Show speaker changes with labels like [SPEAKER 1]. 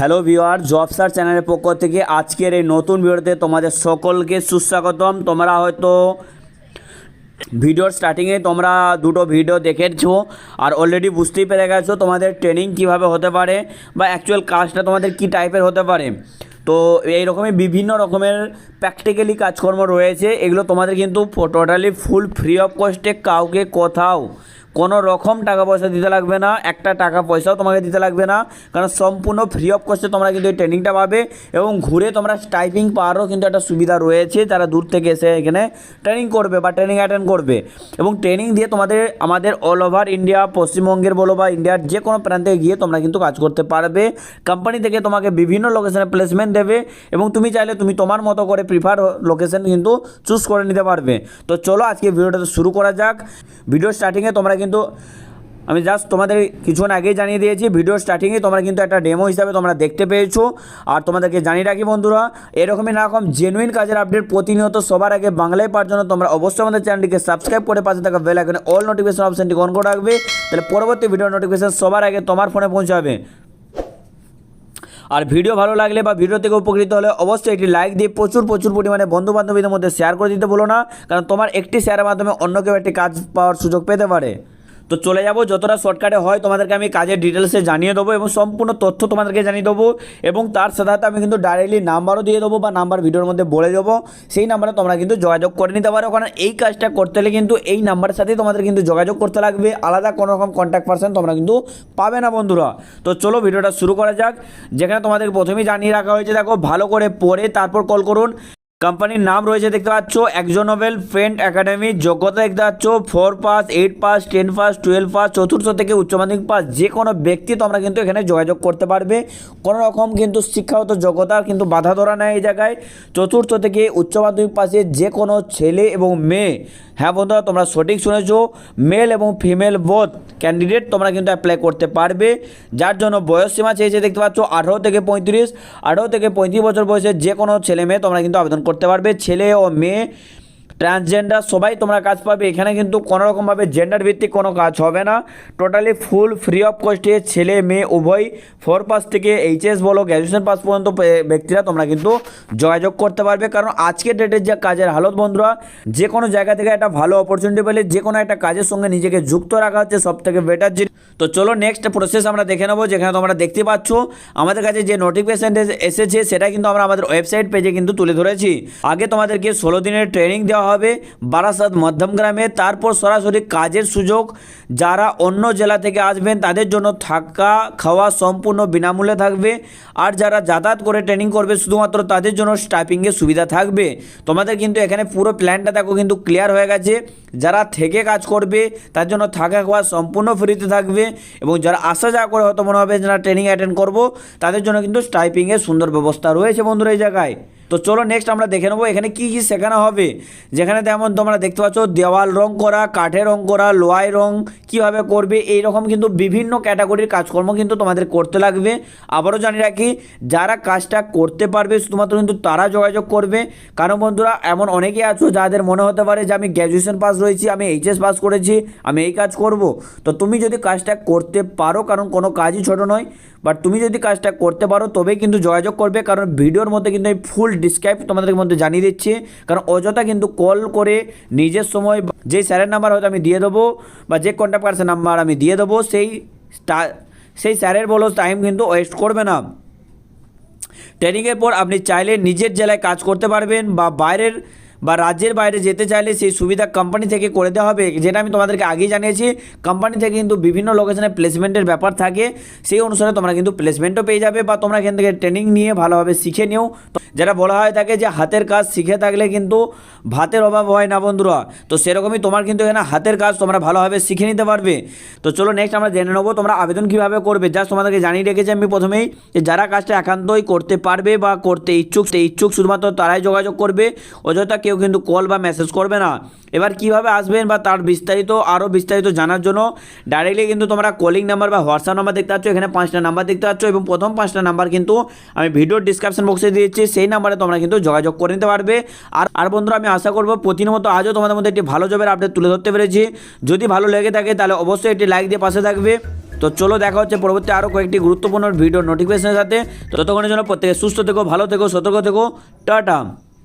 [SPEAKER 1] Hello ভিওয়ার job সার চ্যানেলের পক্ষ থেকে আজকের এই নতুন ভিডিওতে তোমাদের সকলকে সুস্বাগতম। তোমরা হয়তো ভিডিওর স্টার্টিংয়ে তোমরা দুটো ভিডিও দেখেছ আর অলরেডি বুঝতেই পেরে গেছো তোমাদের ট্রেনিং কীভাবে হতে পারে বা অ্যাকচুয়াল কাজটা তোমাদের কি টাইপের হতে পারে। তো এই রকমই বিভিন্ন রকমের প্র্যাকটিক্যালি কাজকর্ম রয়েছে, এগুলো তোমাদের কিন্তু টোটালি ফুল ফ্রি অফ কস্টে কাউকে কোথাও কোনো রকম টাকা পয়সা দিতে লাগবে না, একটা টাকা পয়সাও তোমাকে দিতে লাগবে না, কারণ সম্পূর্ণ ফ্রি অফ কস্টে তোমরা কিন্তু এই ট্রেনিংটা পাবে এবং ঘুরে তোমরা টাইপিং পাওয়ারও কিন্তু একটা সুবিধা রয়েছে তারা দূর থেকে এসে এখানে ট্রেনিং করবে বা ট্রেনিং অ্যাটেন্ড করবে। এবং ট্রেনিং দিয়ে তোমাদের, আমাদের অল ওভার ইন্ডিয়া পশ্চিমবঙ্গের বলো বা ইন্ডিয়ার যে কোনো প্রান্তে গিয়ে তোমরা কিন্তু কাজ করতে পারবে। কোম্পানি থেকে তোমাকে বিভিন্ন লোকেশনে প্লেসমেন্ট দেবে এবং তুমি চাইলে তুমি তোমার মতো করে প্রিফার লোকেশন কিন্তু চুজ করে নিতে পারবে। তো চলো আজকে ভিডিওটা শুরু করা যাক। ভিডিও স্টার্টিংয়ে তোমরা কিন্তু আমি জাস্ট তোমাদের কিছুক্ষণ আগেই জানিয়ে দিয়েছি ভিডিও স্টার্টিংয়ে তোমরা কিন্তু একটা ডেমো হিসাবে তোমরা দেখতে পেয়েছ। আর তোমাদেরকে জানিয়ে রাখি বন্ধুরা, এরকমই রকম জেনুইন কাজের আপডেট প্রতিনিয়ত সবার আগে বাংলায় পাওয়ার জন্য তোমরা অবশ্যই আমাদের চ্যানেলটিকে সাবস্ক্রাইব করে পাশে থাকা বেল আইকনে অল নোটিফিকেশন অপশনটি অন করে রাখবে। তাহলে পরবর্তী ভিডিও নোটিফিকেশন সবার আগে তোমার ফোনে পৌঁছাবে। আর ভিডিও ভালো লাগলে বা ভিডিও থেকে উপকৃত হলে অবশ্যই একটি লাইক দিয়ে প্রচুর প্রচুর পরিমাণে বন্ধু বান্ধবীদের মধ্যে শেয়ার করে দিতে বলো না, কারণ তোমার একটি শেয়ারের মাধ্যমে অন্য কেউ একটি কাজ পাওয়ার সুযোগ পেতে পারে। তো চলে যাব, যতটা শর্টকাটে হয় তোমাদেরকে আমি কাজের ডিটেলসে জানিয়ে দেবো এবং সম্পূর্ণ তথ্য তোমাদেরকে জানিয়ে দেবো এবং তার সাথে সাথে আমি কিন্তু ডাইরেক্টলি নাম্বারও দিয়ে দেবো বা নাম্বার ভিডিওর মধ্যে বলে দেবো। সেই নাম্বারে তোমরা কিন্তু যোগাযোগ করে নিতে পারো, কারণ এই কাজটা করতে হলে কিন্তু এই নাম্বারের সাথেই তোমাদের কিন্তু যোগাযোগ করতে লাগবে। আলাদা কোনো রকম কন্ট্যাক্ট পার্সন তোমরা কিন্তু পাবে না বন্ধুরা। তো চলো ভিডিওটা শুরু করা যাক। যেখানে তোমাদের প্রথমেই জানিয়ে রাখা হয়েছে, দেখো ভালো করে পড়ে তারপর কল করুন। কোম্পানির নাম রয়েছে, দেখতে পাচ্ছ একজনোবেল ফ্রেন্ড একাডেমি যোগ্যতা দেখতে পাচ্ছ four pass eight pass ten pass twelve pass চতুর্থ থেকে উচ্চ মাধ্যমিক পাস যে কোনো ব্যক্তি তোমরা কিন্তু এখানে যোগাযোগ করতে পারবে। কোনো রকম কিন্তু শিক্ষাগত যোগ্যতার কিন্তু বাধা ধরা নেয় এই জায়গায়। চতুর্থ থেকে উচ্চ মাধ্যমিক পাশে যে কোনো ছেলে এবং মেয়ে হ্যাঁ বন্ধুরা, তোমরা সঠিক শুনেছো মেল এবং ফিমেল বোথ ক্যান্ডিডেট তোমরা কিন্তু অ্যাপ্লাই করতে পারবে। যার জন্য বয়স সীমা চেয়েছে, দেখতে পাচ্ছ, আঠারো থেকে পঁয়ত্রিশ, আঠারো থেকে পঁয়ত্রিশ বছর বয়সে যে কোনো ছেলে মেয়ে তোমরা কিন্তু আবেদন করতে পারবে ছেলে ও মেয়ে ট্রান্সজেন্ডার সবাই তোমরা কাজ পাবে। এখানে কিন্তু কোনো রকমভাবে জেন্ডার ভিত্তিক কোনো কাজ হবে না। টোটালি ফুল ফ্রি অফ কস্টে ছেলে, মেয়ে, উভয় ফোর পাস থেকে এইচএস বলো গ্র্যাজুয়েশন পাস পর্যন্ত ব্যক্তিরা তোমরা কিন্তু যোগাযোগ করতে পারবে। কারণ আজকের ডেটের যে কাজের হালত বন্ধুরা, যে কোনো জায়গা থেকে একটা ভালো অপরচুনিটি পেলে যে কোনো একটা কাজের সঙ্গে নিজেকে যুক্ত রাখা হচ্ছে সব থেকে বেটার জিনিস। তো চলো নেক্সট প্রসেস আমরা দেখে নেব, যেখানে তোমরা দেখতে পাচ্ছ। আমাদের কাছে যে নোটিফিকেশন এসেছে সেটা কিন্তু আমরা আমাদের ওয়েবসাইট পেজে কিন্তু তুলে ধরেছি। আগে তোমাদেরকে ষোলো দিনের ট্রেনিং দেওয়া হবে। বারাসাত মধ্যম গ্রামে তারপর সরাসরি কাজের সুযোগ। যারা অন্য জেলা থেকে আসবেন, তাদের জন্য থাকা খাওয়া সম্পূর্ণ বিনামূল্যে থাকবে। আর যারা যাতায়াত করে ট্রেনিং করবে, শুধুমাত্র তাদের জন্য স্টাইপিংয়ের সুবিধা থাকবে। তোমাদের কিন্তু এখানে পুরো প্ল্যানটা দেখো কিন্তু ক্লিয়ার হয়ে গেছে। যারা থেকে কাজ করবে, তার জন্য থাকা খাওয়া সম্পূর্ণ ফ্রিতে থাকবে। এবং যারা আসা যাওয়া করে হয়তো মনে হবে যারা ট্রেনিং অ্যাটেন্ড করব, তাদের জন্য কিন্তু স্টাইপিংয়ের সুন্দর ব্যবস্থা রয়েছে বন্ধুরা এই জায়গায়। তো চলো নেক্সট আমরা দেখে নেব এখানে কী কী শেখানো হবে। যেখানে তেমন তোমরা দেখতে পাচ্ছ, দেওয়াল রং করা, কাঠের রং করা লোয়াই রং কীভাবে করবে এই রকম কিন্তু বিভিন্ন ক্যাটাগরির কাজকর্ম কিন্তু তোমাদের করতে লাগবে। আবারও জানি রাখি, যারা কাজটা করতে পারবে, শুধুমাত্র কিন্তু তারা যোগাযোগ করবে। কারণ বন্ধুরা, এমন অনেকেই আছো যাদের মনে হতে পারে যে আমি গ্র্যাজুয়েশন পাস রয়েছি, আমি এইচএস পাস করেছি, আমি এই কাজ করব। তো তুমি যদি কাজটা করতে পারো, কারণ কোনো কাজই ছোট নয় বাট তুমি যদি কাজটা করতে পারো, তবেই কিন্তু যোগাযোগ করবে, কারণ ভিডিওর মধ্যে কিন্তু আমি ফুল ডিসক্রাইব তোমাদের মধ্যে জানিয়ে দিচ্ছি। কারণ অযথা কিন্তু কল করে নিজের সময় যে স্যারের নাম্বার হয়তো আমি দিয়ে দেবো বা যে কন্ট্যাক্ট পার্সন নাম্বার আমি দিয়ে দেবো, সেই সেই স্যারের বলো টাইম কিন্তু ওয়েস্ট করবে না। ট্রেনিংয়ের পর আপনি চাইলে নিজের জেলায় কাজ করতে পারবেন বা বাইরের বা রাজ্যের বাইরে যেতে চাইলে সেই সুবিধা কোম্পানি থেকে করে দেওয়া হবে, যেটা আমি তোমাদেরকে আগেই জানিয়েছি। কোম্পানি থেকে কিন্তু বিভিন্ন লোকেশনে প্লেসমেন্টের ব্যাপার থাকে। সেই অনুসারে তোমরা কিন্তু প্লেসমেন্টও পেয়ে যাবে বা তোমরা এখান থেকে ট্রেনিং নিয়ে ভালোভাবে শিখে নিও। যেটা বলা হয় থাকে যে হাতের কাজ শিখে থাকলে কিন্তু ভাতের অভাব হয় না বন্ধুরা। তো সেরকমই তোমার কিন্তু এখানে হাতের কাজ তোমরা ভালোভাবে শিখে নিতে পারবে। তো চলো নেক্সট আমরা জেনে নেব তোমরা আবেদন কীভাবে করবে। জাস্ট তোমাদেরকে জানিয়ে রেখেছি আমি প্রথমেই যে যারা কাজটা একান্তই করতে পারবে বা করতে ইচ্ছুক সেই ইচ্ছুক, শুধুমাত্র তারাই যোগাযোগ করবে। অযথা কেউ কিন্তু কল বা মেসেজ করবে না। এবার কীভাবে আসবেন বা তার বিস্তারিত আরও বিস্তারিত জানার জন্য ডাইরেক্টলি কিন্তু তোমরা কলিং নাম্বার বা হোয়াটসঅ্যাপ নাম্বার দেখতে পাচ্ছ, এখানে পাঁচটা নাম্বার দেখতে পাচ্ছ এবং প্রথম পাঁচটা নাম্বার কিন্তু আমি ভিডিওর ডিসক্রিপশন বক্সে দিয়েছি সেই নাম্বারে তোমরা কিন্তু যোগাযোগ করে নিতে পারবে। আর আর বন্ধুরা আমি আশা করব প্রতিনিয়ত আজও তোমাদের মধ্যে একটি ভালো জবের আপডেট তুলে ধরতে পেরেছি। যদি ভালো লেগে থাকে তাহলে অবশ্যই একটি লাইক দিয়ে পাশে থাকবে। তো চলো দেখা হচ্ছে পরবর্তী আরও কয়েকটি গুরুত্বপূর্ণ ভিডিও নোটিফিকেশনের সাথে। ততক্ষণের জন্য প্রত্যেকে সুস্থ থেকো, ভালো থেকো, সতর্ক থেকো। টাটা।